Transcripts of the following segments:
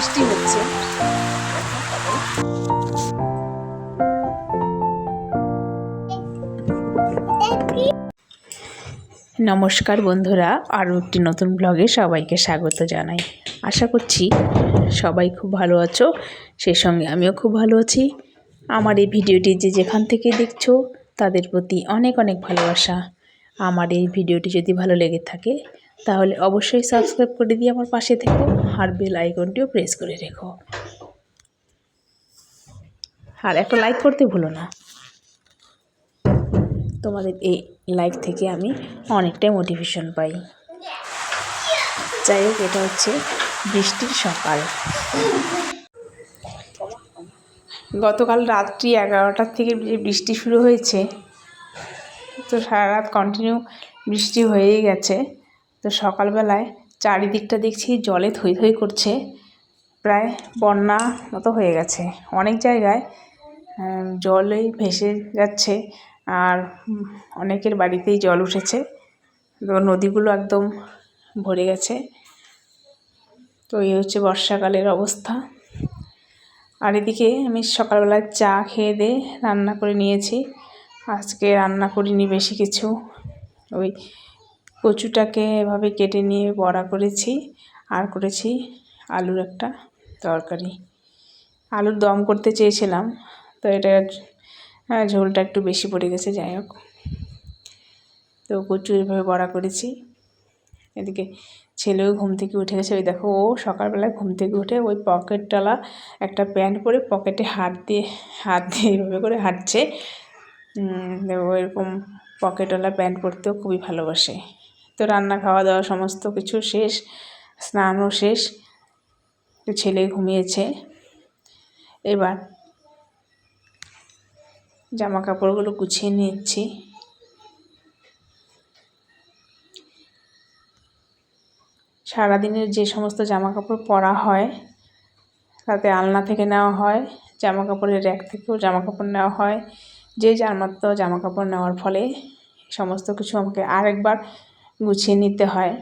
বৃষ্টি হচ্ছে। নমস্কার বন্ধুরা, আরও একটি নতুন ব্লগে সবাইকে স্বাগত জানাই। আশা করছি সবাই খুব ভালো আছো, সেই সঙ্গে আমিও খুব ভালো আছি। আমার এই ভিডিওটি যে যেখান থেকে দেখছ, তাদের প্রতি অনেক অনেক ভালোবাসা। আমার এই ভিডিওটি যদি ভালো লেগে থাকে তাহলে অবশ্যই সাবস্ক্রাইব করে দিয়ে আমার পাশে থেকো আর বেল আইকনটিও প্রেস করে রেখো। আর একটা লাইক করতে ভুলো না। তোমাদের এই লাইক থেকে আমি অনেকটাই মোটিভেশন পাই। যাই হোক, এটা হচ্ছে বৃষ্টির সকাল। গতকাল রাত্রি এগারোটার থেকে বৃষ্টি শুরু হয়েছে, তো সারা রাত কন্টিনিউ বৃষ্টি হয়েই গেছে। তো সকালবেলায় চারিদিকটা দেখছি জলে থই থই করছে। প্রায় বন্যা মতো হয়ে গেছে। অনেক জায়গায় জলেই ভেসে যাচ্ছে আর অনেকের বাড়িতেই জল উঠেছে। তো নদীগুলো একদম ভরে গেছে। তো এই হচ্ছে বর্ষাকালের অবস্থা। আর এদিকে আমি সকালবেলা চা খেয়ে দিয়ে রান্না করে নিয়েছি। আজকে রান্না করিনি বেশি কিছু। ওই কচুটাকে এভাবে কেটে নিয়ে বড়া করেছি আর করেছি আলুর একটা তরকারি। আলুর দম করতে চেয়েছিলাম তো এটা ঝোলটা একটু বেশি পড়ে গেছে যাই হোক। তো কচু এভাবে বড়া করেছি। এদিকে ছেলেও ঘুম থেকে উঠে গেছে। ওই দেখো ও সকালবেলায় ঘুম থেকে উঠে ওই পকেটটালা একটা প্যান্ট পরে পকেটে হাত দিয়ে হাত দিয়ে এইভাবে করে হাঁটছে। উম, ও এরকম পকেটওয়ালা প্যান্ট পরতেও খুবই ভালোবাসে। তো রান্না, খাওয়া দাওয়া সমস্ত কিছু শেষ, স্নানও শেষ ছেলে ঘুমিয়েছে। এবার জামা কাপড়গুলো গুছিয়ে নিচ্ছি। সারাদিনের যে সমস্ত জামা কাপড় পরা হয়, তাতে আলনা থেকে নেওয়া হয় জামা কাপড়ের র্যাক থেকেও জামা কাপড় নেওয়া হয়। যে যার জামা কাপড় নেওয়ার ফলে সমস্ত কিছু আমাকে আরেকবার গুছিয়ে নিতে হয়।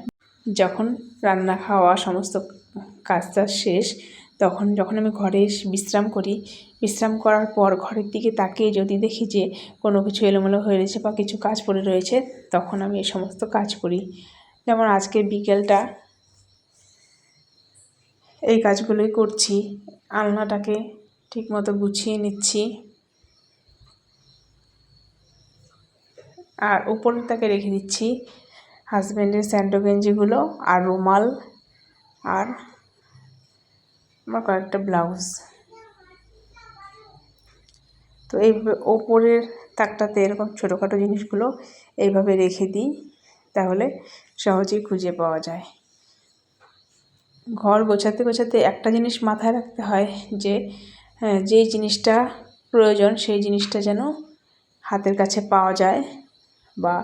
যখন রান্না খাওয়া সমস্ত কাজ টাজ শেষ, তখন যখন আমি ঘরে বিশ্রাম করি, বিশ্রাম করার পর ঘরের দিকে তাকিয়ে যদি দেখি যে কোনো কিছু এলোমেলো হয়ে রয়েছে বা কিছু কাজ পড়ে রয়েছে, তখন আমি এই সমস্ত কাজ করি। যেমন আজকে বিকেলটা, এই কাজগুলোই করছি, আলনাটাকে ঠিকমতো গুছিয়ে নিচ্ছি। আর উপরটাকে রেখে দিচ্ছি। হাজব্যান্ডের স্যান্ডো গেঞ্জিগুলো আর রুমাল আর আমার কয়েকটা ব্লাউজ। তো এই ওপরের তাকটাতে এরকম ছোটোখাটো জিনিসগুলো এইভাবে রেখে দিই তাহলে সহজেই খুঁজে পাওয়া যায়। ঘর গোছাতে গোছাতে একটা জিনিস মাথায় রাখতে হয় যে হ্যাঁ, যেই জিনিসটা প্রয়োজন সেই জিনিসটা যেন হাতের কাছে পাওয়া যায় বা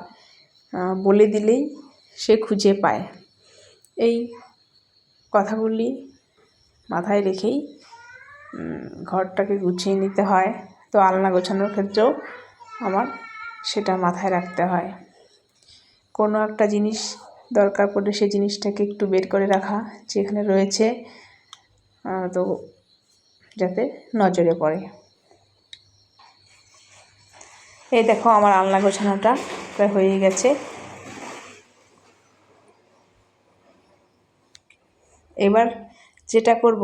বলে দিলেই সে খুঁজে পায়। এই কথাগুলি মাথায় রেখেই ঘরটাকে গুছিয়ে নিতে হয়। তো আলনা গোছানোর ক্ষেত্রেও আমার সেটা মাথায় রাখতে হয়। কোনো একটা জিনিস দরকার পড়লে সেই জিনিসটাকে একটু বের করে রাখা যেখানে রয়েছে তো যাতে নজরে পড়ে। এই দেখো আমার আলনা গোছানোটা প্রায় হয়ে গেছে। এবার যেটা করব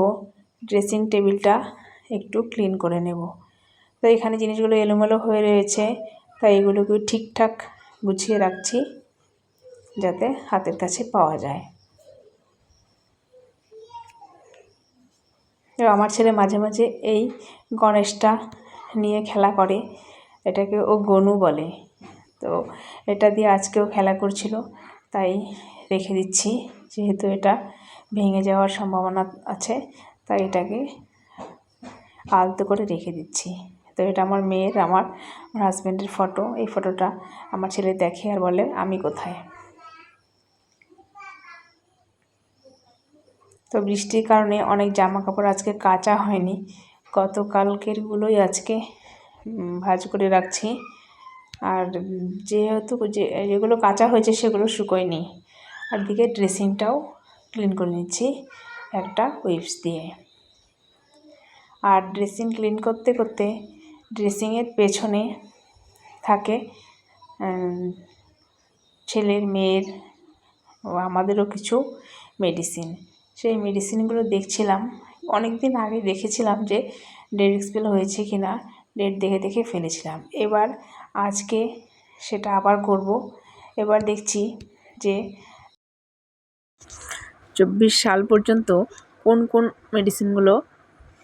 ড্রেসিং টেবিলটা একটু ক্লিন করে নেব। তো এখানে জিনিসগুলো এলোমেলো হয়ে রয়েছে, তাই এগুলোকে ঠিকঠাক গুছিয়ে রাখছি যাতে হাতের কাছে পাওয়া যায়। আমার ছেলে মাঝে মাঝে এই গণেশটা নিয়ে খেলা করে। এটাকে ও গনু বলে। তো এটা দিয়ে আজকেও খেলা করছিল, তাই রেখে দিচ্ছি, যেহেতু এটা ভেঙে যাওয়ার সম্ভাবনা আছে, তাই এটাকে আলতো করে রেখে দিচ্ছি। তো এটা আমার মেয়ের, আমার আমার হাজব্যান্ডের ফটো এই ফটোটা আমার ছেলে দেখে আর বলে, আমি কোথায়? তো বৃষ্টির কারণে অনেক জামা কাপড় আজকে কাচা হয়নি। গতকালকেরগুলোই আজকে ভাঁজ করে রাখছি। আর যেহেতু যে, যেগুলো কাঁচা হয়েছে সেগুলো শুকোয়নি আর দিকে ড্রেসিংটাও ক্লিন করে নিচ্ছি একটা উইপস দিয়ে। আর ড্রেসিং ক্লিন করতে করতে ড্রেসিংয়ের পেছনে থাকে ছেলের, মেয়ের, আমাদেরও কিছু মেডিসিন। সেই মেডিসিনগুলো দেখছিলাম অনেক দিন আগে দেখেছিলাম যে ডেট এক্সপেল হয়েছে কি না ডেট দেখে দেখে ফেলেছিলাম। এবার আজকে সেটা আবার করব। এবার দেখছি যে চব্বিশ সাল পর্যন্ত কোন কোন মেডিসিনগুলো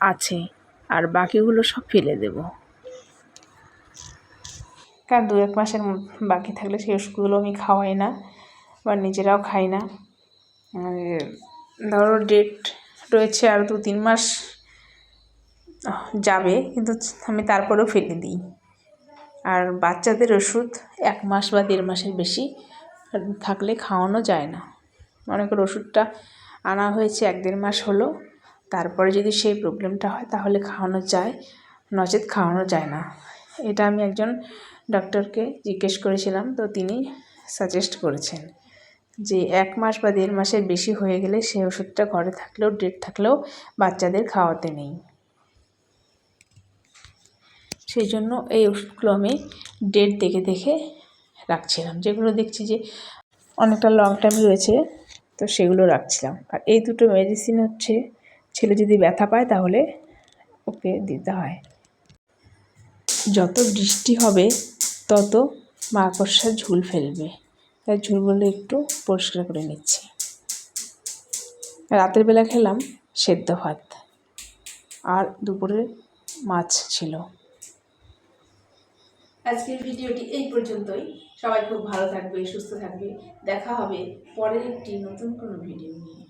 আছে আর বাকিগুলো সব ফেলে দেব। কারণ দু এক মাসের বাকি থাকলে সেই ওষুধগুলো আমি খাওয়াই না বা নিজেরাও খাই না। ধরো ডেট রয়েছে আর দু তিন মাস যাবে, কিন্তু আমি তারপরেও ফেলে দিই। আর বাচ্চাদের ওষুধ এক মাস বা দেড় মাসের বেশি থাকলে খাওয়ানো যায় না। মনে করো ওষুধটা আনা হয়েছে এক দেড় মাস হলো, তারপরে যদি সেই প্রবলেমটা হয় তাহলে খাওয়ানো যায়, নচেত খাওয়ানো যায় না। এটা আমি একজন ডক্টরকে জিজ্ঞেস করেছিলাম, তো তিনি সাজেস্ট করেছেন যে এক মাস বা দেড় মাসের বেশি হয়ে গেলে সেই ওষুধটা ঘরে থাকলেও, ডেট থাকলেও বাচ্চাদের খাওয়াতে নেই। সেই জন্য এই ওষুধগুলো আমি ডেট দেখে দেখে রাখছিলাম। যেগুলো দেখছি যে অনেকটা লং টাইম রয়েছে, তো সেগুলো রাখছিলাম। আর এই দুটো মেডিসিন হচ্ছে, ছেলে যদি ব্যথা পায় তাহলে ওকে দিতে হয়। যত বৃষ্টি হবে, তত মাকড়সা ঝুল ফেলবে। তাই ঝুলগুলো একটু পরিষ্কার করে নিচ্ছি। রাতের বেলা খেলাম সেদ্ধ ভাত। আর দুপুরে মাছ ছিল। আজকের ভিডিওটি এই পর্যন্তই। সবাই খুব ভালো থাকবে, সুস্থ থাকবে। দেখা হবে পরের একটি নতুন কোনো ভিডিও নিয়ে।